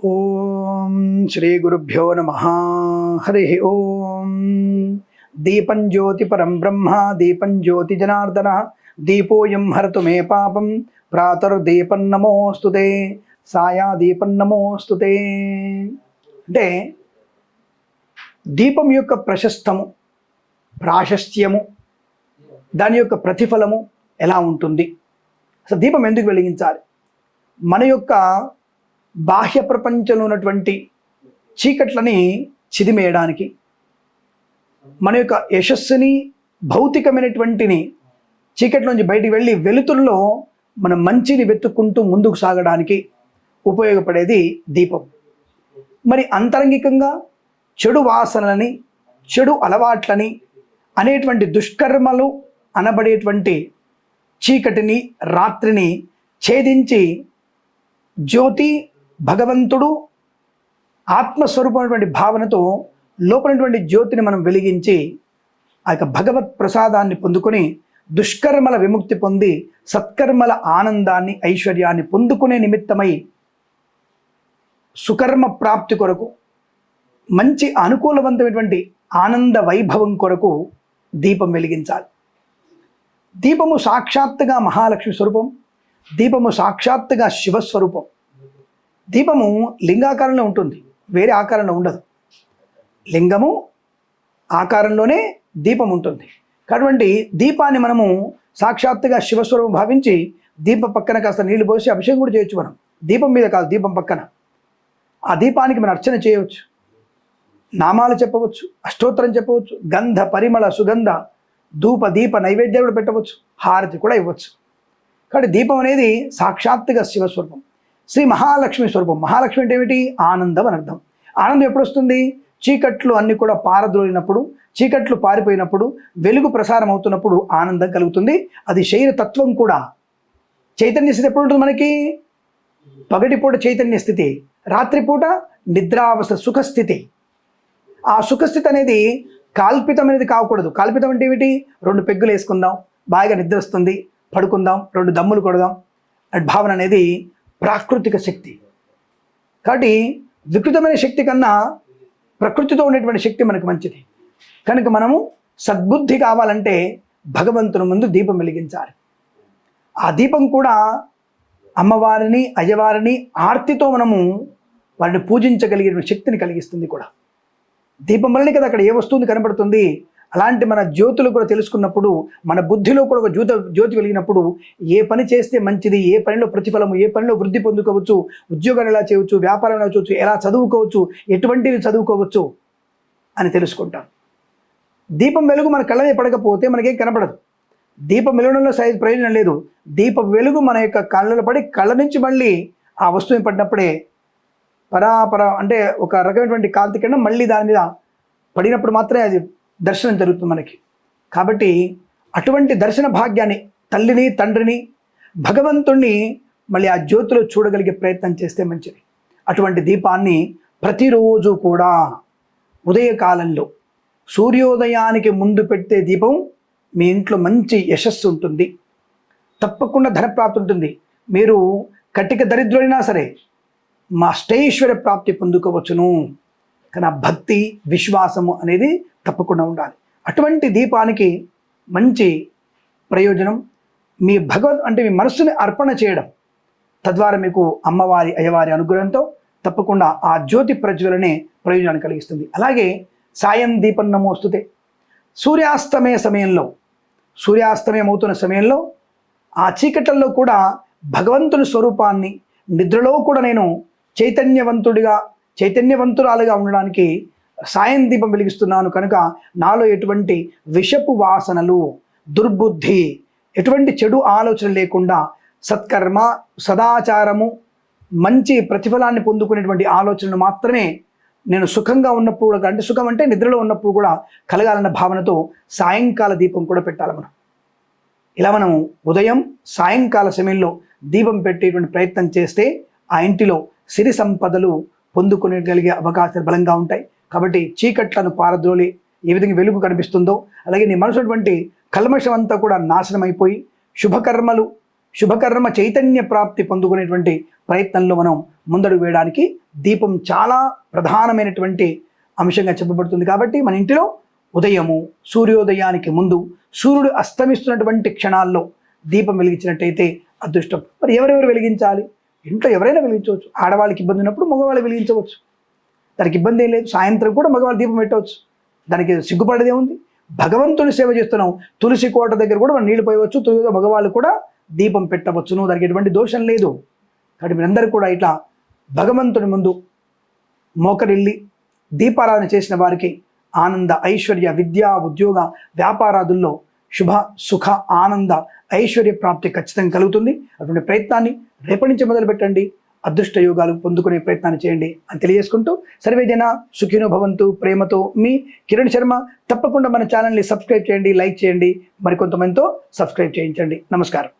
ఓం శ్రీ గురుభ్యో నమ. హరి ఓం. దీపం జ్యోతి పరం బ్రహ్మ దీపం జ్యోతి జనార్దన దీపోయం హరతు మే పాపం ప్రాతర్దీపం నమోస్తుతే సాయా దీపం నమోస్తుతే అంటే దీపం యొక్క ప్రశస్తము ప్రాశస్త్యము దాని యొక్క ప్రతిఫలము ఎలా ఉంటుంది? అసలు దీపం ఎందుకు వెలిగించాలి? మన యొక్క బాహ్య ప్రపంచంలో ఉన్నటువంటి చీకట్లని చిదిమేయడానికి మన యొక్క యశస్సుని భౌతికమైనటువంటిని చీకటి నుంచి బయటికి వెళ్ళి వెలుతుల్లో మన మంచిని వెతుక్కుంటూ ముందుకు సాగడానికి ఉపయోగపడేది దీపం. మరి అంతరంగికంగా చెడు వాసనలని చెడు అలవాట్లని అనేటువంటి దుష్కర్మలు అనబడేటువంటి చీకటిని రాత్రిని ఛేదించి జ్యోతి భగవంతుడు ఆత్మస్వరూపమైనటువంటి భావనతో లోపలటువంటి జ్యోతిని మనం వెలిగించి ఆ యొక్క భగవత్ ప్రసాదాన్ని పొందుకొని దుష్కర్మల విముక్తి పొంది సత్కర్మల ఆనందాన్ని ఐశ్వర్యాన్ని పొందుకునే నిమిత్తమై సుకర్మ ప్రాప్తి కొరకు మంచి అనుకూలవంతమైనటువంటి ఆనంద వైభవం కొరకు దీపం వెలిగించాలి. దీపము సాక్షాత్తుగా మహాలక్ష్మి స్వరూపం దీపము సాక్షాత్తుగా శివస్వరూపం దీపము లింగాకారంలో ఉంటుంది. వేరే ఆకారంలో ఉండదు. లింగము ఆకారంలోనే దీపం ఉంటుంది. కాబట్టి దీపాన్ని మనము సాక్షాత్తుగా శివస్వరూపం భావించి దీపం పక్కన కాస్త నీళ్ళు పోసి అభిషేకం కూడా చేయొచ్చు మనం. దీపం మీద కాదు దీపం పక్కన. ఆ దీపానికి మనం అర్చన చేయవచ్చు. నామాలు చెప్పవచ్చు అష్టోత్తరం చెప్పవచ్చు గంధ పరిమళ సుగంధ ధూప దీప నైవేద్యం కూడా పెట్టవచ్చు హారతి కూడా ఇవ్వచ్చు. కాబట్టి దీపం అనేది సాక్షాత్తుగా శివస్వరూపం. శ్రీ మహాలక్ష్మి స్వరూపం. మహాలక్ష్మి అంటే ఏమిటి? ఆనందం అని అర్థం. ఆనందం ఎప్పుడు వస్తుంది చీకట్లు అన్నీ కూడా పారద్రోలినప్పుడు చీకట్లు పారిపోయినప్పుడు వెలుగు ప్రసారం అవుతున్నప్పుడు ఆనందం కలుగుతుంది. అది శరీర తత్వం కూడా. చైతన్య స్థితి ఎప్పుడు ఉంటుంది మనకి? పగటిపూట చైతన్య స్థితి రాత్రిపూట నిద్రావస్థ సుఖస్థితి ఆ సుఖస్థితి అనేది కాల్పితం అనేది కాకూడదు. కాల్పితం అంటే ఏమిటి? రెండు పెగ్గులు వేసుకుందాం బాగా నిద్ర వస్తుంది పడుకుందాం రెండు దమ్ములు కొడదాం. భావన అనేది ప్రాకృతిక శక్తి. కాబట్టి వికృతమైన శక్తి కన్నా ప్రకృతితో ఉండేటువంటి శక్తి మనకు మంచిది. కనుక మనము సద్బుద్ధి కావాలంటే భగవంతుని ముందు దీపం వెలిగించాలి. ఆ దీపం కూడా అమ్మవారిని అయ్యవారిని ఆర్తితో మనము వారిని పూజించగలిగిన శక్తిని కలిగిస్తుంది కూడా. దీపం వల్లనే కదా అక్కడ ఏ వస్తువుని కనబడుతుంది? అలాంటి మన జ్యోతులు కూడా తెలుసుకున్నప్పుడు మన బుద్ధిలో కూడా ఒక జ్యోతి జ్యోతి వెలిగినప్పుడు ఏ పని చేస్తే మంచిది ఏ పనిలో ప్రతిఫలము ఏ పనిలో వృద్ధి పొందుకోవచ్చు ఉద్యోగాలు ఎలా చేయవచ్చు వ్యాపారం ఎలా చేయవచ్చు ఎలా చదువుకోవచ్చు ఎటువంటివి చదువుకోవచ్చు అని తెలుసుకుంటాం. దీపం వెలుగు మన కళ్ళ మీద పడకపోతే మనకేం కనపడదు. దీపం వెలుగడంలో సైజ్ ప్రయోజనం లేదు. దీప వెలుగు మన యొక్క కళ్ళలో పడి కళ్ళ నుంచి మళ్ళీ ఆ వస్తువు పడినప్పుడే పరాపర అంటే ఒక రకమైనటువంటి కాంతి కింద మళ్ళీ దాని మీద పడినప్పుడు మాత్రమే అది దర్శనం జరుగుతుంది మనకి. కాబట్టి అటువంటి దర్శన భాగ్యాన్ని తల్లిని తండ్రిని భగవంతుణ్ణి మళ్ళీ ఆ జ్యోతిలో చూడగలిగే ప్రయత్నం చేస్తే మంచిది. అటువంటి దీపాన్ని ప్రతిరోజు కూడా ఉదయకాలంలో సూర్యోదయానికి ముందు పెట్టే దీపం మీ ఇంట్లో మంచి యశస్సు ఉంటుంది. తప్పకుండా ధనప్రాప్తి ఉంటుంది. మీరు కటిక దరిద్రుడైనా సరే మా అష్టైశ్వర్య ప్రాప్తి పొందుకోవచ్చును. కానీ ఆ భక్తి విశ్వాసము అనేది తప్పకుండా ఉండాలి. అటువంటి దీపానికి మంచి ప్రయోజనం మీ భగవద్ అంటే మీ మనస్సుని అర్పణ చేయడం. తద్వారా మీకు అమ్మవారి అయ్యవారి అనుగ్రహంతో తప్పకుండా ఆ జ్యోతి ప్రజ్వలనే ప్రయోజనాన్ని కలిగిస్తుంది. అలాగే సాయం దీపం నమోస్తుతే సూర్యాస్తమయ సమయంలో సూర్యాస్తమయం అవుతున్న సమయంలో ఆ చీకట్లలో కూడా భగవంతుని స్వరూపాన్ని నిద్రలో కూడా నేను చైతన్యవంతుడిగా చైతన్యవంతురాలుగా ఉండడానికి సాయం దీపం వెలిగిస్తున్నాను కనుక నాలో ఎటువంటి విషపు వాసనలు దుర్బుద్ధి ఎటువంటి చెడు ఆలోచన లేకుండా సత్కర్మ సదాచారము మంచి ప్రతిఫలాన్ని పొందుకునేటువంటి ఆలోచనలు మాత్రమే నేను సుఖంగా ఉన్నప్పుడు కూడా అంటే సుఖం అంటే నిద్రలో ఉన్నప్పుడు కూడా కలగాలన్న భావనతో సాయంకాల దీపం కూడా పెట్టాలి మనం. ఇలా మనం ఉదయం సాయంకాల సమయంలో దీపం పెట్టేటువంటి ప్రయత్నం చేస్తే ఆ ఇంటిలో సిరి సంపదలు పొందుకునేగలిగే అవకాశాలు బలంగా ఉంటాయి. కాబట్టి చీకట్లను పారద్రోలి ఏ విధంగా వెలుగు కనిపిస్తుందో అలాగే నీ మనసుటువంటి కల్మషం అంతా కూడా నాశనం అయిపోయి శుభకర్మలు శుభకర్మ చైతన్య ప్రాప్తి పొందుకునేటువంటి ప్రయత్నంలో మనం ముందడుగు వేయడానికి దీపం చాలా ప్రధానమైనటువంటి అంశంగా చెప్పబడుతుంది. కాబట్టి మన ఇంటిలో ఉదయము సూర్యోదయానికి ముందు సూర్యుడు అస్తమిస్తున్నటువంటి క్షణాల్లో దీపం వెలిగించినట్టయితే అదృష్టం. మరి ఎవరెవరు వెలిగించాలి? ఇంట్లో ఎవరైనా వెలిగించవచ్చు. ఆడవాళ్ళకి ఇబ్బంది ఉన్నప్పుడు మగవాళ్ళు వెలిగించవచ్చు. దానికి ఇబ్బంది ఏం లేదు. సాయంత్రం కూడా మగవాళ్ళు దీపం పెట్టవచ్చు. దానికి సిగ్గుపడేదే ఉంది భగవంతుని సేవ చేస్తున్నాం. తులసి కోట దగ్గర కూడా మనం నీళ్ళు పోయవచ్చు. తులసి మగవాళ్ళు కూడా దీపం పెట్టవచ్చును. దానికి ఎటువంటి దోషం లేదు. కాబట్టి మీరందరూ కూడా ఇట్లా భగవంతుని ముందు మోకరిల్లి దీపారాధన చేసిన వారికి ఆనంద ఐశ్వర్య విద్య ఉద్యోగ వ్యాపారాదుల్లో శుభ సుఖ ఆనంద ఐశ్వర్య ప్రాప్తి ఖచ్చితంగా కలుగుతుంది. అటువంటి ప్రయత్నాన్ని రేపటి నుంచి మొదలుపెట్టండి. అదృష్ట యోగాలు పొందుకునే ప్రయత్నాన్ని చేయండి అని తెలియజేసుకుంటూ సర్వేజన సుఖినో భవంతు ప్రేమతో మీ కిరణ్ శర్మ. తప్పకుండా మన ఛానల్ని సబ్స్క్రైబ్ చేయండి లైక్ చేయండి. మరికొంతమందితో సబ్స్క్రైబ్ చేయించండి. నమస్కారం.